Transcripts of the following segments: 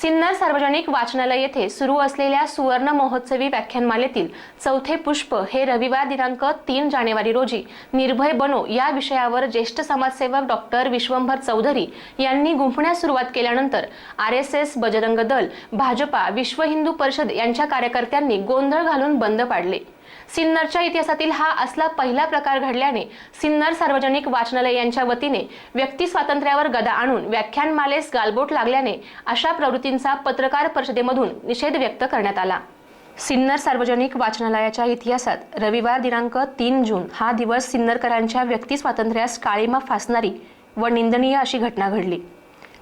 सिन्नर सार्वजनिक वाचनालय येथे सुरू असलेल्या सुवर्ण महोत्सवी व्याख्यानमालेतील चौथे पुष्प हे रविवार दिनांक तीन जानेवारी रोजी निर्भय बनो या विषयावर ज्येष्ठ समाजसेवक डॉक्टर विश्वंभर चौधरी यांनी गुंफण्यास सुरुवात केल्यानंतर R S S Bajrang Dal Bhajpa विश्व हिंदू परिषद यांच्या कार्यकर्त्यांनी गोंधळ घालून बंद पाडले. सिन्नरच्या इतिहासातील हा असला पहिला प्रकार घडल्याने सिन्नर सार्वजनिक वाचनालय यांच्या वतीने व्यक्ती स्वातंत्र्यावर गदा आणून व्याख्यानमालेस गालबोट लागल्याने अशा प्रवृत्तींचा पत्रकार परिषदेमधून निषेध व्यक्त करण्यात आला. सिन्नर सार्वजनिक वाचनालयाच्या इतिहासात रविवार दिनांक तीन जून हा दिवस सिन्नरकरांच्या व्यक्ती स्वातंत्र्यास काळीमा फासणारी व निंदनीय अशी घटना घडली.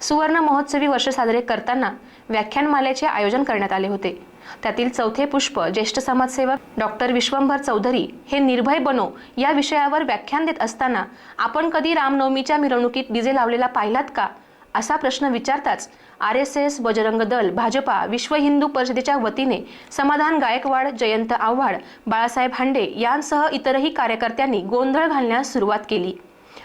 सुवर्ण महोत्सवी वर्ष साजरे करताना व्याख्यानमालेचे आयोजन करण्यात आले होते. त्यातील चौथे पुष्प ज्येष्ठ समाजसेवक डॉक्टर विश्वंभर चौधरी हे निर्भय बनो या विषयावर व्याख्यान देत असताना आपण कधी रामनवमीच्या मिरवणुकीत डीजे लावलेला पाहिलात का? असा प्रश्न विचारताच R S S Bajrang Dal Bhajpa Vishwa Hindu परिषदेच्या वतीने समाधान गायकवाड जयंत आव्हाड बाळासाहेब हांडे यांसह इतरही कार्यकर्त्यांनी गोंधळ घालण्यास सुरुवात केली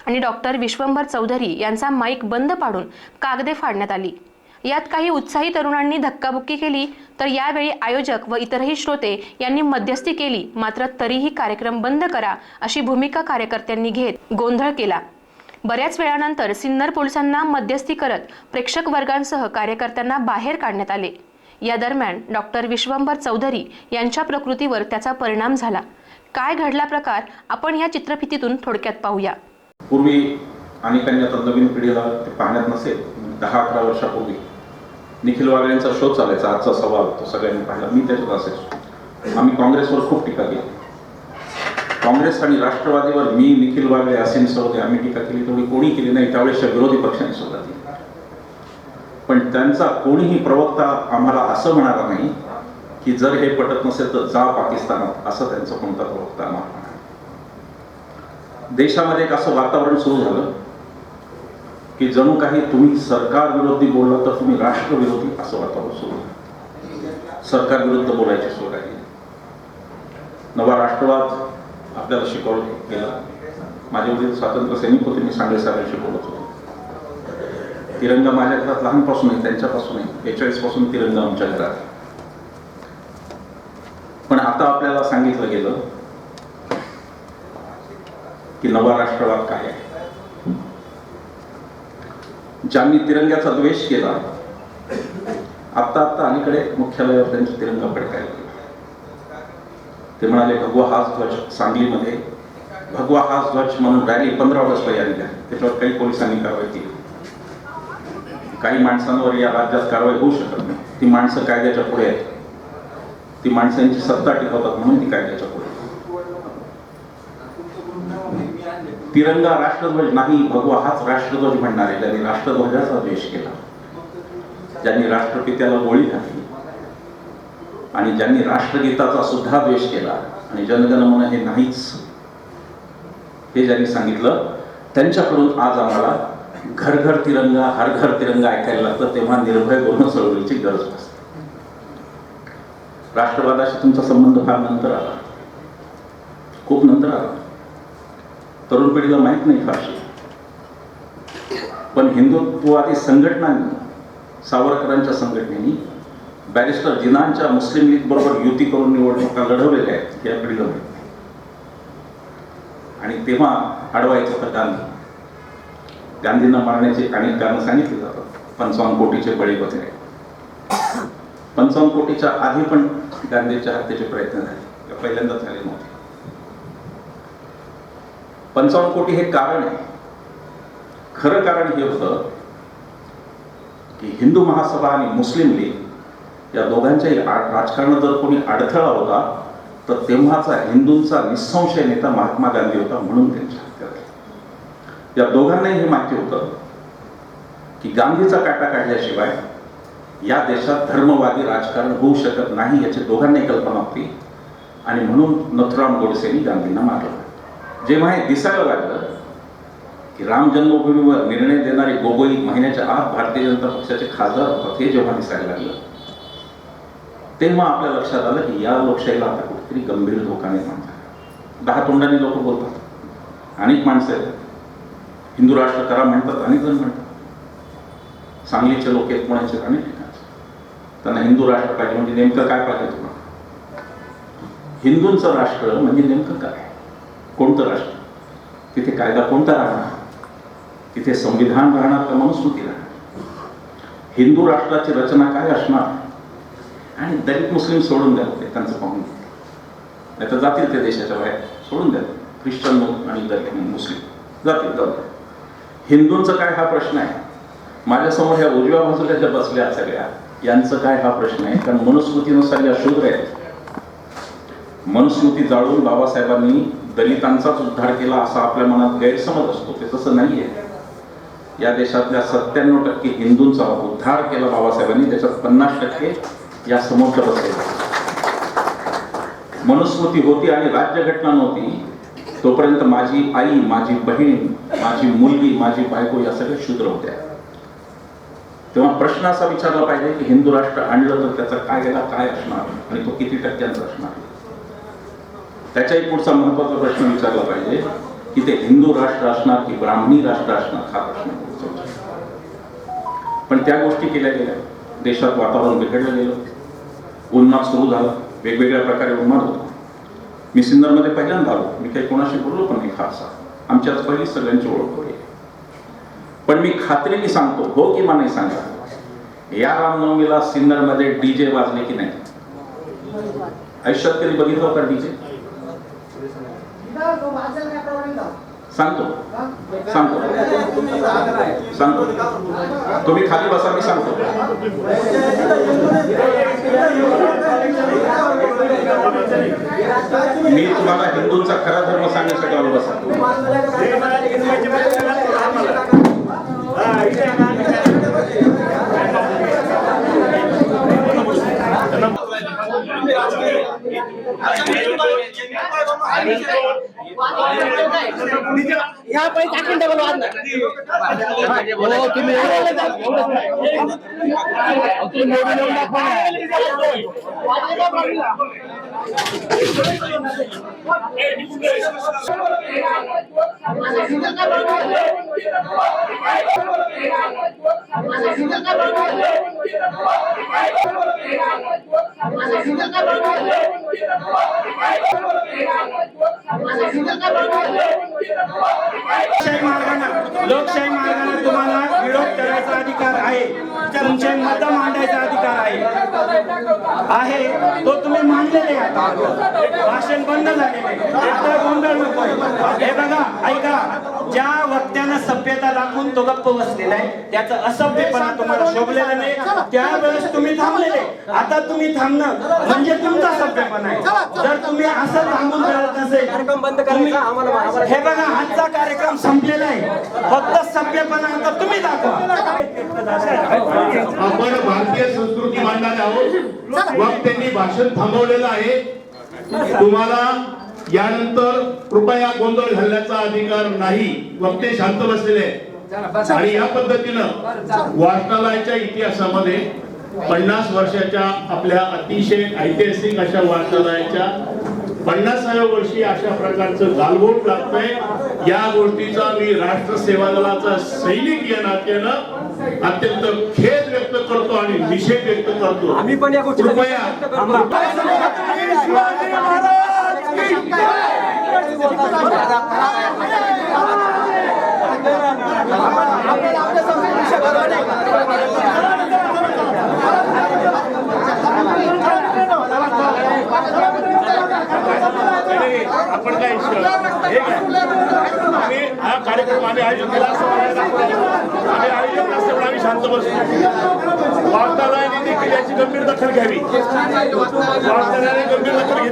आणि डॉक्टर विश्वंभर चौधरी यांचा माईक बंद पाडून कागदे फाडण्यात आली. यात काही उत्साही तरुणांनी धक्काबुक्की केली तर यावेळी आयोजक व इतरही श्रोते यांनी मध्यस्थी केली मात्र तरीही कार्यक्रम बंद करा अशी भूमिका कार्यकर्त्यांनी घेत गोंधळ केला. बऱ्याच वेळानंतर सिन्नर पोलिसांना मध्यस्थी करत प्रेक्षक वर्गांसह कार्यकर्त्यांना बाहेर काढण्यात आले. या दरम्यान डॉक्टर विश्वंभर चौधरी यांच्या प्रकृतीवर त्याचा परिणाम झाला. काय घडला प्रकार आपण या चित्रफितीतून थोडक्यात पाहूया. पूर्वी अनेकांनी आता नवीन पिढीला ते पाहण्यात नसेल दहा अकरा वर्षापूर्वी. निखिल वागळेंचा शो चालायचा आजचा सवाल तो सगळ्यांनी पाहिला. मी त्याच्यात असायचो आम्ही काँग्रेसवर खूप टीका केली. काँग्रेस आणि राष्ट्रवादीवर मी निखिल वागळे असीम सरोदे आम्ही टीका केली. तेवढी कोणी केली नाही. त्यावेळेसच्या विरोधी पक्षांनी सुद्धा केली. पण त्यांचा कोणीही प्रवक्ता आम्हाला असं म्हणाला नाही की जर हे पटत नसेल तर जा पाकिस्तानात असं त्यांचा कोणता प्रवक्ता आम्हाला देशामध्ये एक असं वातावरण सुरू झालं. की जणू काही तुम्ही सरकार विरोधी बोलला तर तुम्ही राष्ट्रविरोधी असं वातावरण सुरू सरकार विरुद्ध बोलायची सोय आहे नवा राष्ट्रवाद आपल्याला शिकवलं गेला. माझे वडील स्वातंत्र्य सैनिक होते मी सांगली साहेब शिकवत होतो. तिरंगा माझ्या घरात लहानपासूनही त्यांच्यापासूनही बेचाळीसपासून तिरंगा आमच्या घरात पण आता आपल्याला सांगितलं गेलं की नवा राष्ट्रवाद काय आहे? ज्यांनी तिरंग्याचा द्वेष केला आत्ता आत्ता अलीकडे मुख्यालयावर त्यांची तिरंगा फडकायला ते म्हणाले भगवा हाच ध्वज सांगलीमध्ये भगवा हाच ध्वज म्हणून रॅली पंधरा ऑगस्टला या निघाली त्याच्यावर काही पोलिसांनी कारवाई केली. काही माणसांवर या राज्यात कारवाई होऊ शकत नाही. ती माणसं कायद्याच्या पुढे आहेत. ती माणसांची सत्ता टिकवतात म्हणून ती कायद्याच्या पुढे आहेत. तिरंगा राष्ट्रध्वज नाही भगवा हाच राष्ट्रध्वज म्हणणारे ज्यांनी राष्ट्रध्वजाचा द्वेष केला. ज्यांनी राष्ट्रपित्याला गोळी घातली. आणि ज्यांनी राष्ट्रगीताचा सुद्धा द्वेष केला. आणि जनगणमन हे नाहीच. हे ज्यांनी सांगितलं त्यांच्याकडून आज आम्हाला घर घर तिरंगा हर घर तिरंगा ऐकायला लागतं तेव्हा निर्भय बोलणं चळवळीची गरज असते राष्ट्रवादाशी तुमचा संबंध फार नंतर आला. खूप नंतर आला. तरुण पिढीला माहीत नाही फारशी पण हिंदुत्ववादी संघटनांनी सावरकरांच्या संघटनेनी बॅरिस्टर जिनांच्या मुस्लिम लीग बरोबर युती करून निवडणुका लढवलेल्या आहेत या पिढीला माहिती आणि तेव्हा अडवायचं होतं गांधी. गांधींना मारण्याचे अनेक कारण सांगितली जातात पंचावन्न कोटीचे बळी वगैरे पंचावन्न कोटीच्या आधी पण गांधीच्या हत्येचे प्रयत्न झाले पहिल्यांदा पहिल्यांदाच झाले नव्हते. पंचावन्न कोटी हे कारण आहे. खरं कारण हे होतं की हिंदू महासभा आणि मुस्लिम लीग या दोघांच्याही आ- राजकारणात जर कोणी अडथळा होता तर तेव्हाचा हिंदूंचा निसंशय नेता महात्मा गांधी होता म्हणून त्यांच्या हत्या झाली. या दोघांनाही हे माहिती होतं की गांधीचा काटा काढल्याशिवाय या देशात धर्मवादी राजकारण होऊ शकत नाही याची दोघांनाही कल्पना होती आणि म्हणून नथुराम गोडसेनी गांधींना मारलं. जेव्हा हे दिसायला लागलं की राम जन्मभूमीवर निर्णय देणारे गोगोई महिन्याच्या आत भारतीय जनता पक्षाचे खासदार होतात हे जेव्हा दिसायला लागलं तेव्हा आपल्या लक्षात आलं की या लोकशाहीला आता कुठेतरी गंभीर धोका निर्माण झाला दहा तोंडाने लोक बोलतात. अनेक माणसं आहेत. हिंदू राष्ट्र करा म्हणतात अनेक जण म्हणतात. सांगलीचे लोक आहेत पुण्याचे अनेक ठिकाणचे त्यांना हिंदू राष्ट्र पाहिजे म्हणजे नेमकं काय पाहिजे तुम्हाला? हिंदूंचं राष्ट्र म्हणजे नेमकं काय? कोणतं राष्ट्र? तिथे कायदा कोणता राहणार? तिथे संविधान राहणार का मनुस्मृती राहणार? हिंदू राष्ट्राची रचना काय असणार? आणि दलित मुस्लिम सोडून द्या ते त्यांचं पाहून. नाही तर जातील ते देशाच्या बाहेर सोडून द्या. ख्रिश्चन आणि दलित मुस्लिम. जातील जाऊ हिंदूंचं काय हा प्रश्न आहे? माझ्यासमोर ह्या उजव्या बाजूला ज्या बसल्या सगळ्या. यांचं काय हा प्रश्न आहे? कारण मनुस्मृतीनुसार या शूद्र आहेत. मनुस्मृती जाळून बाबासाहेबांनी दलितांचाच उद्धार केला असा आपल्या मनात गैरसमज असतो ते तसं नाही आहे या देशातल्या सत्त्याण्णव टक्के हिंदूंचा उद्धार केला बाबासाहेबांनी त्याच्यात पन्नास टक्के या समोरच्या बसले मनुस्मृती होती आणि राज्यघटना नव्हती. तोपर्यंत माझी आई माझी बहीण माझी मुलगी माझी बायको या सगळ्या शूद्र होत्या. तेव्हा प्रश्न असा विचारला पाहिजे की हिंदू राष्ट्र आणलं तर त्याचा काय गेला काय असणार? आणि तो किती टक्क्यांचा असणार? त्याच्याही पुढचा महत्त्वाचा प्रश्न विचारला पाहिजे की ते हिंदू राष्ट्र असणार की ब्राह्मणी राष्ट्र असणार हा प्रश्न. पण त्या गोष्टी केल्या गेल्या. देशात वातावरण बिघडलं गेलं. उन्माद सुरू झाला. वेगवेगळ्या प्रकारे उन्माद होता. मी सिन्नरमध्ये पहिल्यांदा आलो. मी काही कोणाशी बोललो पण नाही फारसा आमच्याच पहिली सगळ्यांची ओळख होती. पण मी खात्रीने सांगतो हो किंवा नाही सांगा. या रामनवमीला सिन्नरमध्ये डीजे वाजले की नाही? आयुष्यात कधी बघितलं का डीजे सांगतो. सांगतो. सांगतो. तुम्ही खाली बसा मी सांगतो. मी तुम्हाला हिंदूंचा खरा धर्म सांगण्यासाठी आलो बसा. या पैसे टाकून डबल वाजणार हो तुम्ही लोकशाही मार्गाने लोकशाही मार्गाने तुम्हाला विरोध करायचा अधिकार आहे. तुमचे मत मांडायचा अधिकार आहे. आहे तो तुम्ही मांडलेले आता. भाषण बंद झालेले एकदा गोंधळ नको हे बघा ऐका. ज्या वक्त्यानं सभ्यता दाखवून तो गप्प बसलेला आहे त्याचं असभ्यपणा तुम्हाला शोभलेला नाही. त्यावेळेस तुम्ही थांबलेले. आता तुम्ही थांबणं म्हणजे तुमचा सभ्यपणा आहे. जर तुम्ही असं थांबून करत नसेल तुम्ही- हे बघा आजचा कार्यक्रम संपलेला आहे. फक्त सभ्यपणा आता तुम्ही दाखवा. आपण भारतीय संस्कृती मांडणारे आहोत. वक्त्यांनी भाषण थांबवलेलं आहे. तुम्हाला यानंतर कृपया गोंधळ घालण्याचा अधिकार नाही. वक्ते शांत बसलेले. आणि या पद्धतीनं वाचनालयाच्या इतिहासामध्ये पन्नास वर्षाच्या आपल्या अतिशय ऐतिहासिक अशा वाचनालयाच्या पन्नासाव्या वर्षी अशा प्रकारचं गालबोट लागतंय. या गोष्टीचा मी राष्ट्र सेवा दलाचा सैनिक या नात्यानं अत्यंत खेद व्यक्त करतो आणि निषेध व्यक्त करतो. आम्ही पण या गोष्टी कृपया आपण काय आम्ही हा कार्यक्रम आम्ही आयोजन केला असं मला दाखवलं. आम्ही आयोजक नसल्यामुळे आम्ही शांत बसतो वार्ताहरांनी देखील याची गंभीर दखल घ्यावी वार्ताहरांनी गंभीर दखल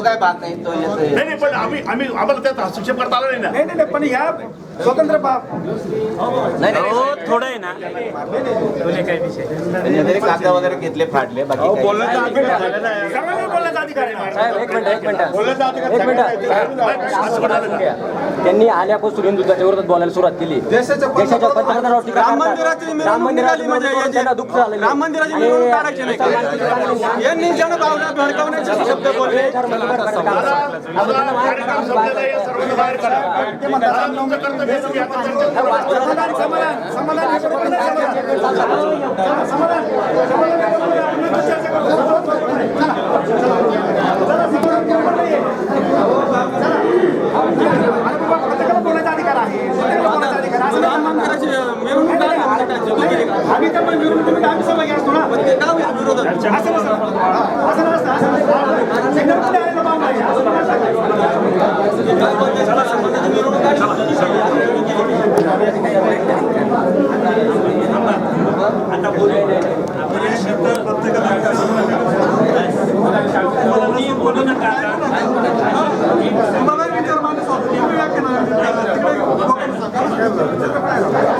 तो काय भाग नाही तो नाही नाही पण आम्ही आम्ही आम्हाला त्यात हस्तक्षेप करता आला नाही ना. नाही नाही नाही, पण ह्या स्वतंत्र बाब. नाही नाही हो थोडं आहे ना त्याच्या तरी कागद वगैरे घेतले फाडले बाकी काही बोलण्याचा अधिकार. एक मिनिट एक मिनिट. एक मिनिट. त्यांनी आल्यापासून हिंदुत्वाच्या विरोधात बोलायला सुरुवात केली. देशाच्या पंतप्रधानावर टीका राम करतात. मंदिराची राम म्हणजे त्यांना दुःख झालं राम मंदिराची मिरवणूक काढायची नाही. का? यांनी जनभावना भडकवण्याचे शब्द बोलले. समाधान समाधान. समाधान 这个卖了了。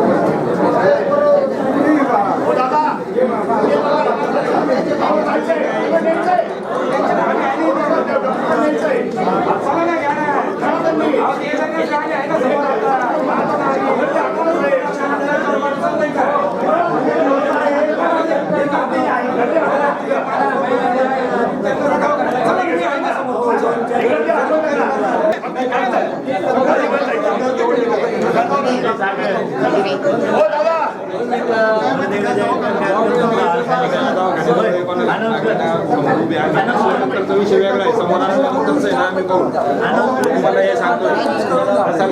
全然。आम्ही करू तुम्हाला हे सांगतो. असा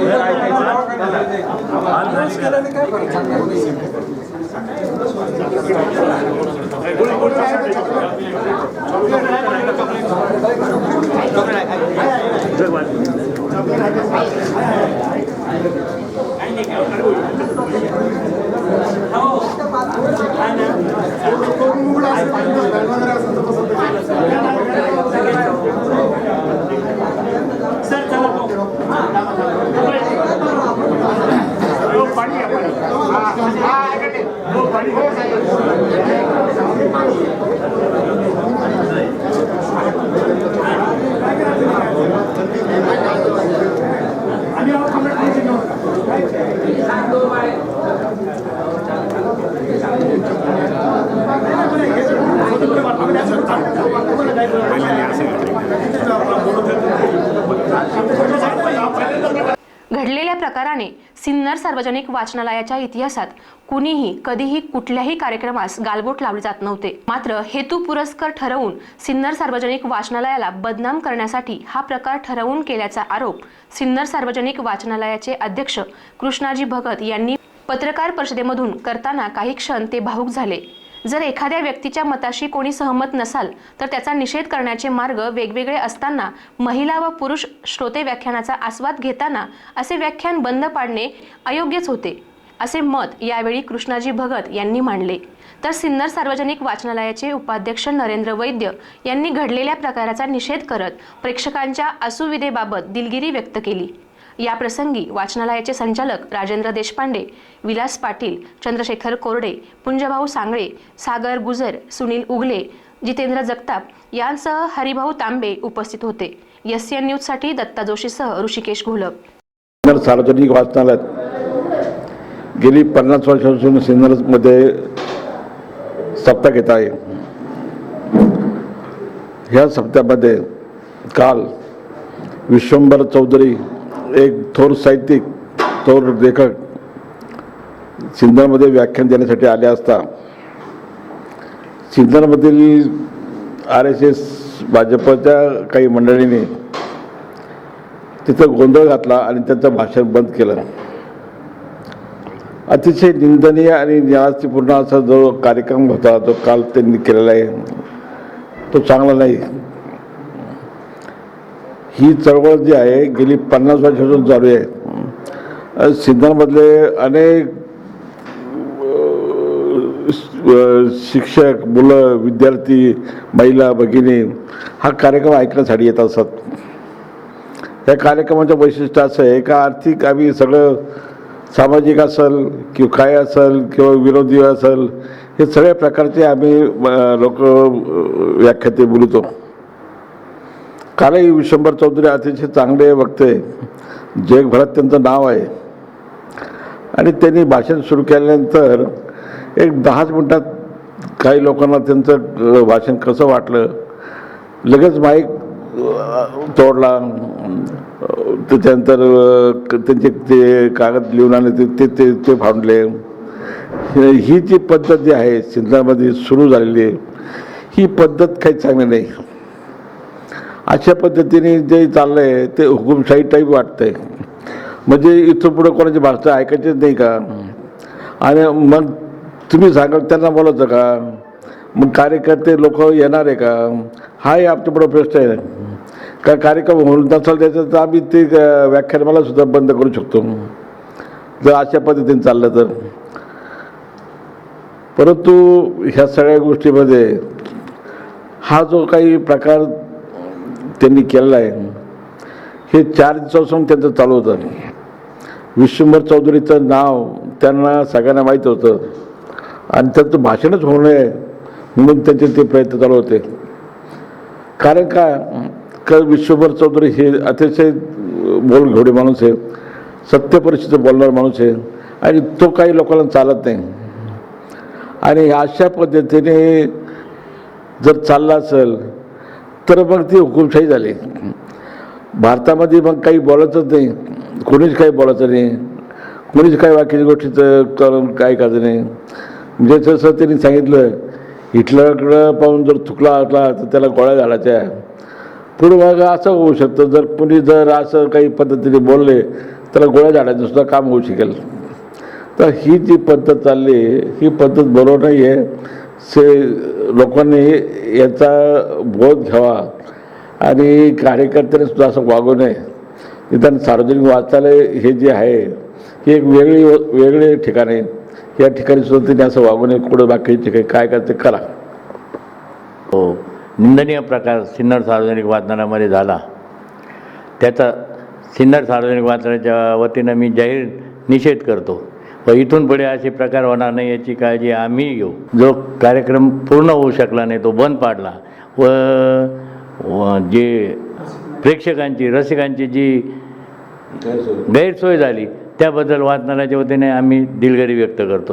पाणी घ्या पाणी हा, हा, इकडे. हो पाणी घ्या. आम्ही आहोत कॉम्रेड पोलीस घेऊन. घडलेल्या प्रकाराने सिन्नर सार्वजनिक वाचनालयाच्या इतिहासात कुणीही कधीही कुठल्याही कार्यक्रमास गालबोट लावले जात नव्हते. मात्र हेतू पुरस्कार ठरवून सिन्नर सार्वजनिक वाचनालयाला बदनाम करण्यासाठी हा प्रकार ठरवून केल्याचा आरोप सिन्नर सार्वजनिक वाचनालयाचे अध्यक्ष कृष्णाजी भगत यांनी पत्रकार परिषदेमधून करताना काही क्षण ते भावूक झाले. जर एखाद्या व्यक्तीच्या मताशी कोणी सहमत नसाल तर त्याचा निषेध करण्याचे मार्ग वेगवेगळे असताना महिला व पुरुष श्रोते व्याख्यानाचा आस्वाद घेताना असे व्याख्यान बंद पाडणे अयोग्यच होते असे मत यावेळी कृष्णाजी भगत यांनी मांडले. तर सिन्नर सार्वजनिक वाचनालयाचे उपाध्यक्ष नरेंद्र वैद्य यांनी घडलेल्या प्रकाराचा निषेध करत प्रेक्षकांच्या असुविधेबाबत दिलगिरी व्यक्त केली. या प्रसंगी वाचनालयाचे संचालक राजेंद्र देशपांडे विलास पाटील चंद्रशेखर कोरडे पुंजभाऊ सांगळे सागर गुजर सुनील उगले जितेंद्र जगताप यांसह हरिभाऊ तांबे उपस्थित होते. एस एन न्यूजसाठी दत्ता जोशीसह ऋषिकेश घोलप. सार्वजनिक वाचनालयात गेली पन्नास वर्षापासून सिन्नरमध्ये सप्ताह घेत आहे. ह्या सप्त्यामध्ये काल विश्वंभर चौधरी एक थोर साहित्यिक थोर लेखक सिंधनमध्ये व्याख्यान देण्यासाठी आले असता सिंधनमधील आर एस एस भाजपच्या काही मंडळींनी तिथं गोंधळ घातला आणि त्यांचं भाषण बंद केलं. अतिशय निंदनीय आणि निराशपूर्ण असा जो कार्यक्रम होता तो काल त्यांनी केलेला आहे तो चांगला नाही. ही चळवळ जी आहे गेली पन्नास वर्षापासून चालू आहे. सिद्धांमधले अनेक शिक्षक मुलं विद्यार्थी महिला भगिनी हा कार्यक्रम ऐकण्यासाठी येत असतात या कार्यक्रमाचं वैशिष्ट्य असं आहे का आर्थिक आम्ही सगळं सामाजिक असेल किंवा काय असेल किंवा विरोधी असेल हे सगळ्या प्रकारचे आम्ही लोक व्याख्याते बोलतो. कालही विश्वंभर चौधरी अतिशय चांगले वक्ते जगभरात त्यांचं नाव आहे. आणि त्यांनी भाषण सुरू केल्यानंतर एक दहाच मिनटात काही लोकांना त्यांचं भाषण कसं वाटलं लगेच माईक तोडला. त्याच्यानंतर त्यांचे ते कागद लिहून आले ते ते ते ते फाडले ही जी पद्धत जी आहे सिंधनामध्ये सुरू झालेली आहे ही पद्धत काही चांगली नाही. अशा पद्धतीने जे चाललं आहे ते हुकुमशाही टाईप वाटतंय. म्हणजे इथं पुढं कोणाची भाषा ऐकायचीच नाही का? आणि मग तुम्ही सांगाल त्यांना बोलायचं का? मग कार्यकर्ते लोक येणार आहे का? हाही आमच्यापुढं प्रश्न आहे. का कार्यक्रम होऊन नसेल त्याचं तर आम्ही ते अ, व्याख्यानमाला सुद्धा बंद करू शकतो. जर अशा पद्धतीने चाललं तर. परंतु ह्या सगळ्या गोष्टीमध्ये हा जो काही प्रकार त्यांनी केलेला आहे. हे चार दिवसापासून त्यांचं चालू होतं. विश्वंभर चौधरीचं नाव त्यांना सगळ्यांना माहीत होतं. आणि त्यांचं भाषणच होऊ नये म्हणून त्यांचे ते प्रयत्न चालू होते. कारण का? का विश्वभर चौधरी हे अतिशय बोलघोडे माणूस आहे. सत्य बोलणारा माणूस आहे. आणि तो काही लोकांना चालत नाही. आणि अशा पद्धतीने जर चालला असेल तर मग ती हुकुमशाही झाली. भारतामध्ये मग काही बोलायचंच नाही. कोणीच काही बोलायचं नाही. कोणीच काही बाकीच्या गोष्टीचं करून काय करायचं नाही. म्हणजे जसं त्यांनी सांगितलं हिटलरकडं पाहून जर चुकला असला तर त्याला गोळ्या झाडाच्या पुढं मग असं होऊ शकतं. जर कुणी जर असं काही पद्धतीने बोलले त्याला गोळ्या झाडायचं सुद्धा काम होऊ शकेल. तर ही जी पद्धत चालली ही पद्धत बरोबर नाही आहे. से लोकांनी याचा बोध घ्यावा आणि कार्यकर्त्यांनी सुद्धा असं वागू नये. निदान सार्वजनिक वाचालय हे जे आहे ही एक वेगळी वेगळे ठिकाण आहे. या ठिकाणी सुद्धा त्यांनी असं वागू नये. कुठं बाकीचे ठिकाणी काय करते करा. हो. निंदनीय प्रकार सिन्नर सार्वजनिक वाचनालयामध्ये झाला. त्याचा सिन्नर सार्वजनिक वाचनाच्या वतीनं मी जाहीर निषेध करतो. इथून पुढे असे प्रकार होणार नाही याची काळजी आम्ही घेऊ. जो कार्यक्रम पूर्ण होऊ शकला नाही तो बंद पाडला. व व जे प्रेक्षकांची रसिकांची जी गैरसोय झाली त्याबद्दल वाचनालयाच्या वतीने आम्ही दिलगिरी व्यक्त करतो.